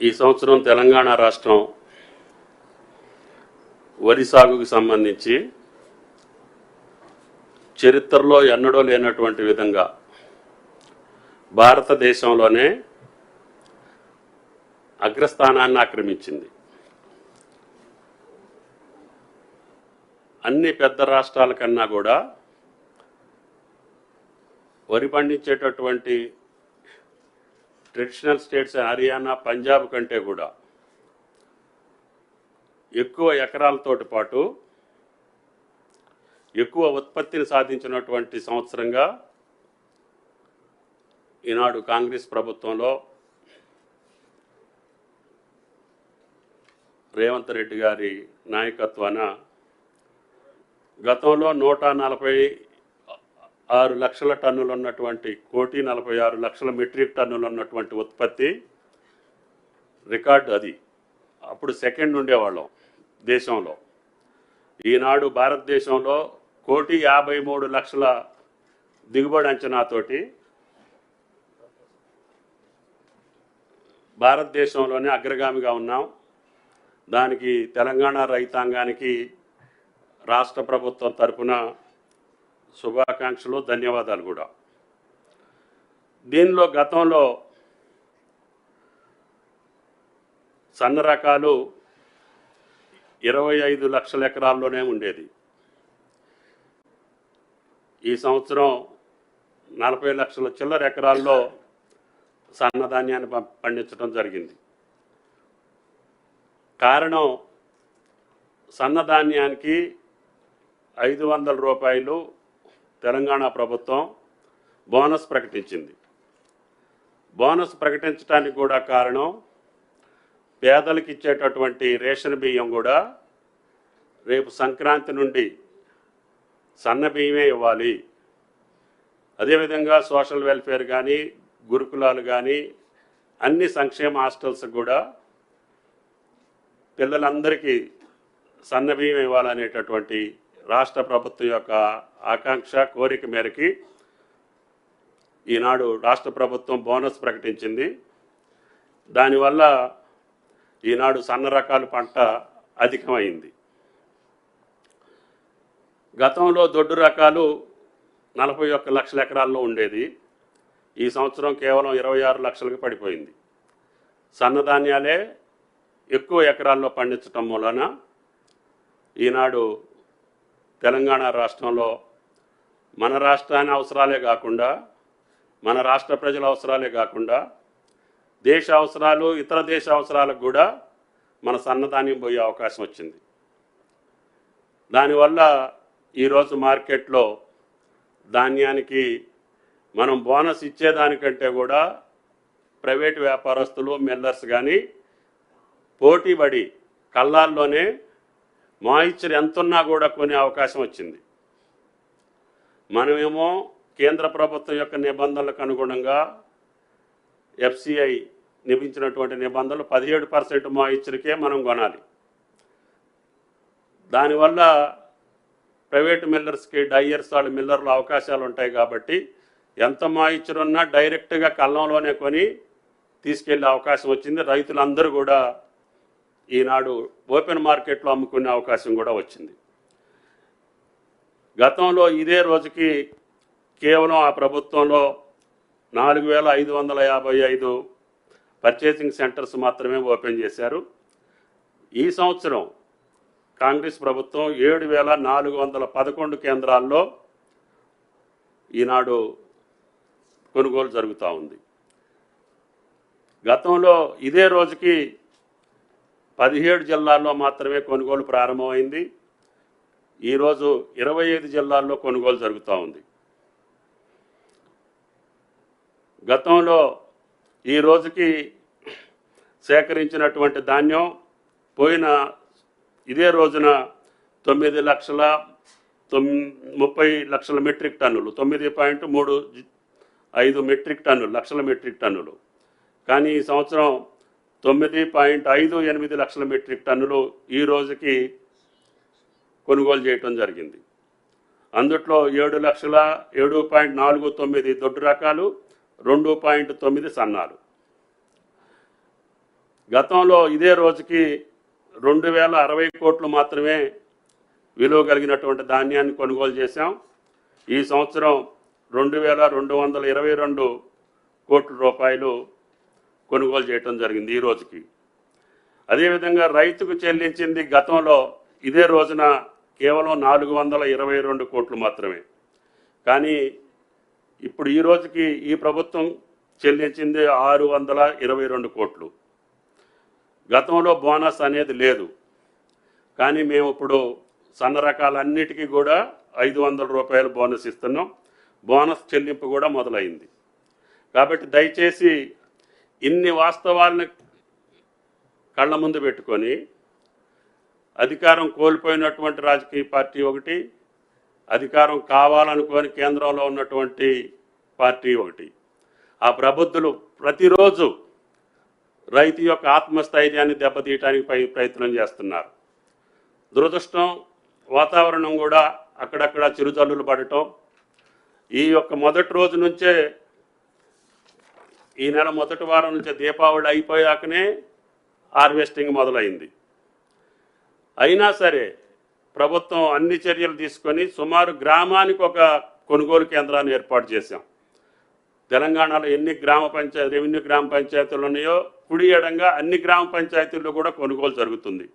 ఈ సంవత్సరం తెలంగాణ రాష్ట్రం వరి సాగుకు సంబంధించి చరిత్రలో ఎన్నడూ లేనటువంటి విధంగా భారతదేశంలోనే అగ్రస్థానాన్ని ఆక్రమించింది. అన్ని పెద్ద రాష్ట్రాల కన్నా కూడా వరి పండించేటటువంటి ట్రెడిషనల్ స్టేట్స్ హర్యానా పంజాబ్ కంటే కూడా ఎక్కువ ఎకరాలతోటి పాటు ఎక్కువ ఉత్పత్తిని సాధించినటువంటి సంవత్సరంగా ఈనాడు కాంగ్రెస్ ప్రభుత్వంలో రేవంత్ రెడ్డి గారి నాయకత్వాన గతంలో నూట నలభై ఆరు లక్షల టన్నులు ఉన్నటువంటి కోటి నలభై ఆరు లక్షల మెట్రిక్ టన్నులు ఉన్నటువంటి ఉత్పత్తి రికార్డు అది. అప్పుడు సెకండ్ ఉండేవాళ్ళం దేశంలో. ఈనాడు భారతదేశంలో కోటి యాభై మూడు లక్షల దిగుబడి అంచనాతోటి భారతదేశంలోనే అగ్రగామిగా ఉన్నాం. దానికి తెలంగాణ రైతాంగానికి రాష్ట్ర ప్రభుత్వం తరపున శుభాకాంక్షలు ధన్యవాదాలు కూడా. దీనిలో గతంలో సన్న రకాలు ఇరవై ఐదు లక్షల ఎకరాల్లోనే ఉండేది. ఈ సంవత్సరం నలభై లక్షల చిల్లర ఎకరాల్లో సన్నధాన్యాన్ని పండించడం జరిగింది. కారణం సన్నధాన్యానికి ఐదు వందల రూపాయలు తెలంగాణ ప్రభుత్వం బోనస్ ప్రకటించింది. బోనస్ ప్రకటించడానికి కూడా కారణం పేదలకు ఇచ్చేటటువంటి రేషన్ బియ్యం కూడా రేపు సంక్రాంతి నుండి సన్న బియ్యమే ఇవ్వాలి. అదేవిధంగా సోషల్ వెల్ఫేర్ కానీ గురుకులాలు కానీ అన్ని సంక్షేమ హాస్టల్స్ కూడా పిల్లలందరికీ సన్న బియ్యం ఇవ్వాలనేటటువంటి రాష్ట్ర ప్రభుత్వం యొక్క ఆకాంక్ష కోరిక మేరకి ఈనాడు రాష్ట్ర ప్రభుత్వం బోనస్ ప్రకటించింది. దానివల్ల ఈనాడు సన్న రకాల పంట అధికమైంది. గతంలో దొడ్డు రకాలు నలభై ఒక్క లక్షల ఎకరాల్లో ఉండేది. ఈ సంవత్సరం కేవలం ఇరవై ఆరు లక్షలకు పడిపోయింది. సన్నధాన్యాలే ఎక్కువ ఎకరాల్లో పండించటం మూలన ఈనాడు తెలంగాణ రాష్ట్రంలో మన రాష్ట్రాన్ని అవసరాలే కాకుండా మన రాష్ట్ర ప్రజల అవసరాలే కాకుండా దేశ అవసరాలు ఇతర దేశ అవసరాలకు కూడా మన సన్నధాన్యం పోయే అవకాశం వచ్చింది. దానివల్ల ఈరోజు మార్కెట్లో ధాన్యానికి మనం బోనస్ ఇచ్చేదానికంటే కూడా ప్రైవేట్ వ్యాపారస్తులు మిల్లర్స్ కానీ పోటీపడి కళ్ళాల్లోనే మాయిశ్చర్ ఎంతున్నా కూడా కొనే అవకాశం వచ్చింది. మనమేమో కేంద్ర ప్రభుత్వం యొక్క నిబంధనలకు అనుగుణంగా ఎఫ్సిఐ నిపించినటువంటి నిబంధనలు పదిహేడు పర్సెంట్ మాయిశ్చర్కే మనం కొనాలి. దానివల్ల ప్రైవేట్ మిల్లర్స్కి డయ్యర్స్ వాళ్ళ మిల్లర్లు అవకాశాలు ఉంటాయి కాబట్టి ఎంత మాయిశ్చర్ ఉన్నా డైరెక్ట్గా కళ్ళంలోనే కొని తీసుకెళ్ళే అవకాశం వచ్చింది. రైతులందరూ కూడా ఈనాడు ఓపెన్ మార్కెట్లో అమ్ముకునే అవకాశం కూడా వచ్చింది. గతంలో ఇదే రోజుకి కేవలం ఆ ప్రభుత్వంలో నాలుగు వేల ఐదు వందల యాభై ఐదు పర్చేసింగ్ సెంటర్స్ మాత్రమే ఓపెన్ చేశారు. ఈ సంవత్సరం కాంగ్రెస్ ప్రభుత్వం ఏడు వేల నాలుగు వందల పదకొండు కేంద్రాల్లో ఈనాడు కొనుగోలు జరుగుతూ ఉంది. గతంలో ఇదే రోజుకి పదిహేడు జిల్లాల్లో మాత్రమే కొనుగోలు ప్రారంభమైంది. ఈరోజు ఇరవై ఐదు జిల్లాల్లో కొనుగోలు జరుగుతూ ఉంది. గతంలో ఈ రోజుకి సేకరించినటువంటి ధాన్యం పోయిన ఇదే రోజున తొమ్మిది లక్షల ముప్పై లక్షల మెట్రిక్ టన్నులు తొమ్మిది పాయింట్ మూడు ఐదు మెట్రిక్ టన్నులు లక్షల మెట్రిక్ టన్నులు. కానీ ఈ సంవత్సరం తొమ్మిది పాయింట్ ఐదు ఎనిమిది లక్షల మెట్రిక్ టన్నులు ఈ రోజుకి కొనుగోలు చేయటం జరిగింది. అందుట్లో ఏడు లక్షల ఏడు పాయింట్ నాలుగు తొమ్మిది దొడ్డు రకాలు రెండు పాయింట్ తొమ్మిది సన్నాలు. గతంలో ఇదే రోజుకి రెండు వేల అరవై కోట్లు మాత్రమే విలువ కలిగినటువంటి ధాన్యాన్ని కొనుగోలు చేశాం. ఈ సంవత్సరం రెండు వేల రెండు వందల ఇరవై రెండు కోట్ల రూపాయలు కొనుగోలు చేయటం జరిగింది ఈ రోజుకి. అదేవిధంగా రైతుకు చెల్లించింది గతంలో ఇదే రోజున కేవలం నాలుగు వందల ఇరవై రెండు కోట్లు మాత్రమే. కానీ ఇప్పుడు ఈ రోజుకి ఈ ప్రభుత్వం చెల్లించింది ఆరు వందల ఇరవై రెండు కోట్లు. గతంలో బోనస్ అనేది లేదు. కానీ మేము ఇప్పుడు సన్న రకాలన్నిటికీ కూడా ఐదు వందల రూపాయలు బోనస్ ఇస్తున్నాం. బోనస్ చెల్లింపు కూడా మొదలైంది. కాబట్టి దయచేసి ఇన్ని వాస్తవాలను కళ్ళ ముందు పెట్టుకొని అధికారం కోల్పోయినటువంటి రాజకీయ పార్టీ ఒకటి అధికారం కావాలనుకొని కేంద్రంలో ఉన్నటువంటి పార్టీ ఒకటి. ఆ ప్రబుద్ధులు ప్రతిరోజు రైతు యొక్క ఆత్మస్థైర్యాన్ని దెబ్బతీయటానికి పై ప్రయత్నం చేస్తున్నారు. దురదృష్టం వాతావరణం కూడా అక్కడక్కడ చిరుజల్లులు పడటం. ఈ యొక్క మొదటి రోజు నుంచే ఈ నెల మొదటి వారం నుంచి దీపావళి అయిపోయాకనే హార్వెస్టింగ్ మొదలైంది. అయినా సరే ప్రభుత్వం అన్ని చర్యలు తీసుకొని సుమారు గ్రామానికి ఒక కొనుగోలు కేంద్రాన్ని ఏర్పాటు చేశాం. తెలంగాణలో ఎన్ని గ్రామ పంచాయతీ రెవెన్యూ గ్రామ పంచాయతీలు ఉన్నాయో కుడి ఎడంగా అన్ని గ్రామ పంచాయతీల్లో కూడా కొనుగోలు జరుగుతుంది.